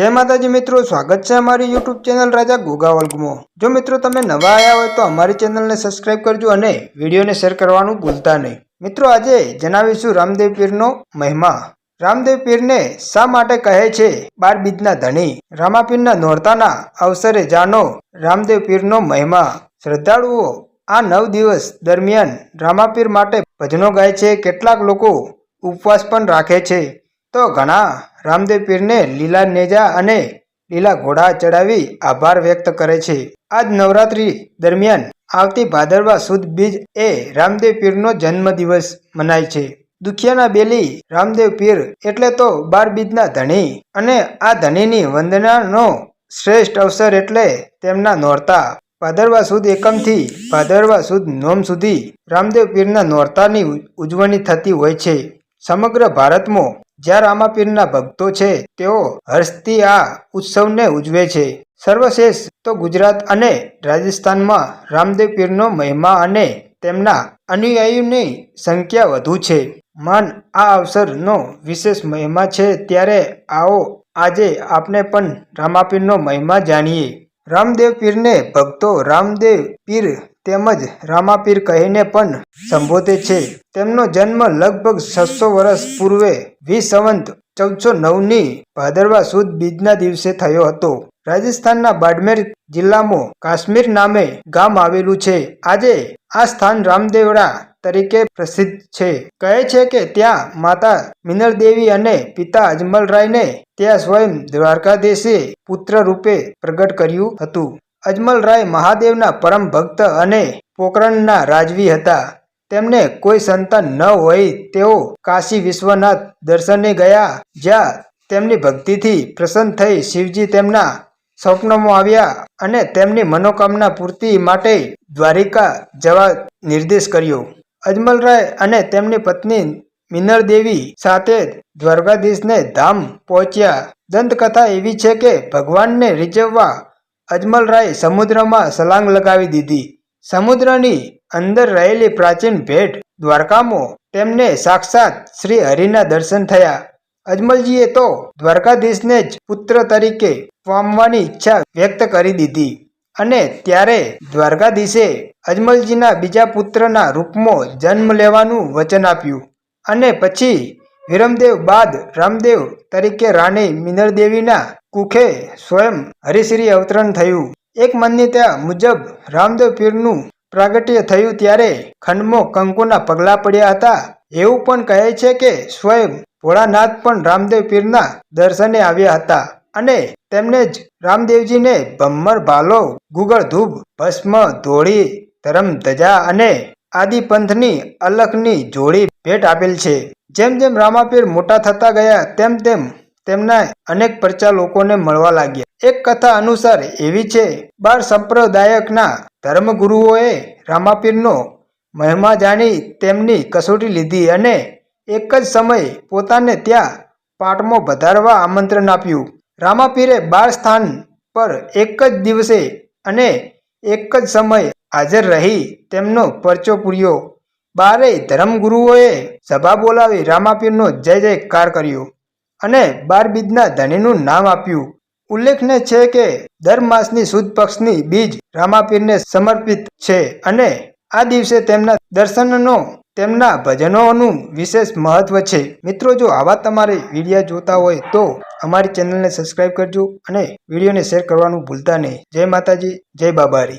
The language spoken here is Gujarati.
જય માતાજી મિત્રો, સ્વાગત છે અમારી યુટ્યુબ ચેનલ રાજા ગોગાવલ્ગમાં જો મિત્રો તમે નવા આવ્યા હોય તો અમારી ચેનલને સબસ્ક્રાઇબ કરજો અને વિડીયોને શેર કરવાનું ભૂલતા નહીં. મિત્રો, આજે જણાવીશું રામદેવ પીરનો મહિમા. રામદેવ પીરને શા માટે કહે છે? બાર બીજના ધણી. રામાપીરના નોરતાના અવસરે જાણો રામદેવ પીરનો મહિમા. શ્રદ્ધાળુઓ આ નવ દિવસ દરમિયાન રામાપીર માટે ભજનો ગાય છે. કેટલાક લોકો ઉપવાસ પણ રાખે છે. તો ઘણા રામદેવ પીરને લીલા નેજા અને લીલા ઘોડા ચડાવી આભાર વ્યક્ત કરે છે. આજ નવરાત્રી દરમિયાન આવતી ભાદરવા સુદ બીજ એ રામદેવ પીરનો જન્મદિવસ મનાય છે. દુખિયાના બેલી રામદેવ પીર એટલે તો બાર બીજના ધણી અને આ ધણીની વંદનાનો શ્રેષ્ઠ અવસર એટલે તેમના નોરતા. ભાદરવા સુદ એકમથી ભાદરવા સુદ નોમ સુધી રામદેવ પીરના નોરતાની ઉજવણી થતી હોય છે. સમગ્ર ભારતમાં જ્યાં રામાપીરના ભક્તો છે, તેઓ હર્ષથી આ ઉત્સવને ઉજવે છે. સર્વશેષ તો ગુજરાત અને રાજસ્થાનમાં રામદેવ પીરનો મહિમા અને તેમના અનુયાયીઓની સંખ્યા વધુ છે. માન આ અવસરનો વિશેષ મહિમા છે, ત્યારે આવો આજે આપણે પણ રામાપીરનો મહિમા જાણીએ. રામદેવ પીરને ભક્તો રામદેવ પીર તેમજ રામાપીર કહીને પણ સંબોધે છે. તેમનો જન્મ લગભગ છસો વર્ષ પૂર્વે વિસવંત સંવંત ચૌદસો નવની ભાદરવા સુદ બીજના દિવસે થયો હતો. રાજસ્થાનના બાડમેર જિલ્લામાં કાશ્મીર નામે ગામ આવેલું છે. આજે આ સ્થાન રામદેવડા તરીકે પ્રસિદ્ધ છે. કહે છે કે ત્યાં માતા મિનર દેવી અને પિતા અજમલરાયને ત્યાં સ્વયં દ્વારકાધીશે પુત્ર રૂપે પ્રગટ કર્યું હતું. અજમલરાય મહાદેવના પરમ ભક્ત અને પોકરણના રાજવી હતા. તેમને કોઈ સંતાન ન હોય તેઓ કાશી વિશ્વનાથ દર્શને ગયા, જ્યાં તેમની ભક્તિથી પ્રસન્ન થઈ શિવજી તેમના સ્વપ્નમાં આવ્યા અને તેમની મનોકામના પૂર્તિ માટે દ્વારિકા જવા નિર્દેશ કર્યો. અજમલરાય અને તેમની પત્ની મિનર દેવી સાથે દ્વારકાધીશને ધામ પહોંચ્યા. દંતકથા એવી છે કે ભગવાનને રીઝવવા અજમલરાય સમુદ્રમાં સલાંગ લગાવી દીધી. સમુદ્રની અંદર રહેલી પ્રાચીન ભેટ દ્વારકામાં તેમને સાક્ષાત શ્રી હરિના દર્શન થયા. અજમલજીએ તો દ્વારકાધીશને જ પુત્ર તરીકે પામવાની ઈચ્છા વ્યક્ત કરી દીધી અને ત્યારે દ્વારકાધીશે અજમલજીના બીજા પુત્રના રૂપમાં જન્મ લેવાનું વચન આપ્યું અને પછી વિરમદેવ બાદ રામદેવ તરીકે રાણી મિનળદેવીના કુખે સ્વયં હરિશ્રી અવતરણ થયું. એક માન્યતા મુજબ રામદેવ પીરનું પ્રાગટ્ય થયું ત્યારે ખંડમાં કંકુના પગલાં પડ્યા હતા. એવું પણ કહે છે કે સ્વયં ભોળાનાથ પણ રામદેવ પીરના દર્શને આવ્યા હતા અને તેમને જ રામદેવજીને ભમ્મર, ભાલો, ગુગળ ધૂબ ભસ્મ, ધોળી, ધરમ ધજા અને આદિ પંથની અલખની જોડી ભેટ આપેલ છે. જેમ જેમ રામાપીર મોટા થતા ગયા, તેમ તેમ તેમના અનેક પરચા લોકોને મળવા લાગ્યા. એક કથા અનુસાર એવી છે, બાર સંપ્રદાયકના ધર્મગુરુઓએ રામાપીરનો મહિમા જાણી તેમની કસોટી લીધી અને એક જ સમયે પોતાને ત્યાં પાટમાં વધારવા આમંત્રણ આપ્યું. રામાપીરે બાર સ્થાન પર એક જ દિવસે અને એક જ સમય હાજર રહી તેમનો પરચો પૂર્યો. બારેય ધર્મગુરુઓએ સભા બોલાવી રામાપીરનો જય જયકાર કર્યો. અને બારબીજના ધણીનું નામ આપ્યું. ઉલ્લેખનીય છે કે દર માસની સુદ પક્ષની બીજ રામાપીરને સમર્પિત છે અને આ દિવસે તેમના દર્શનનો, તેમના ભજનોનું વિશેષ મહત્વ છે. મિત્રો, જો આવા તમારે વિડીયા જોતા હોય તો અમારી ચેનલને સબસ્ક્રાઈબ કરજો અને વિડીયોને શેર કરવાનું ભૂલતા નહીં. જય માતાજી, જય બાબારી.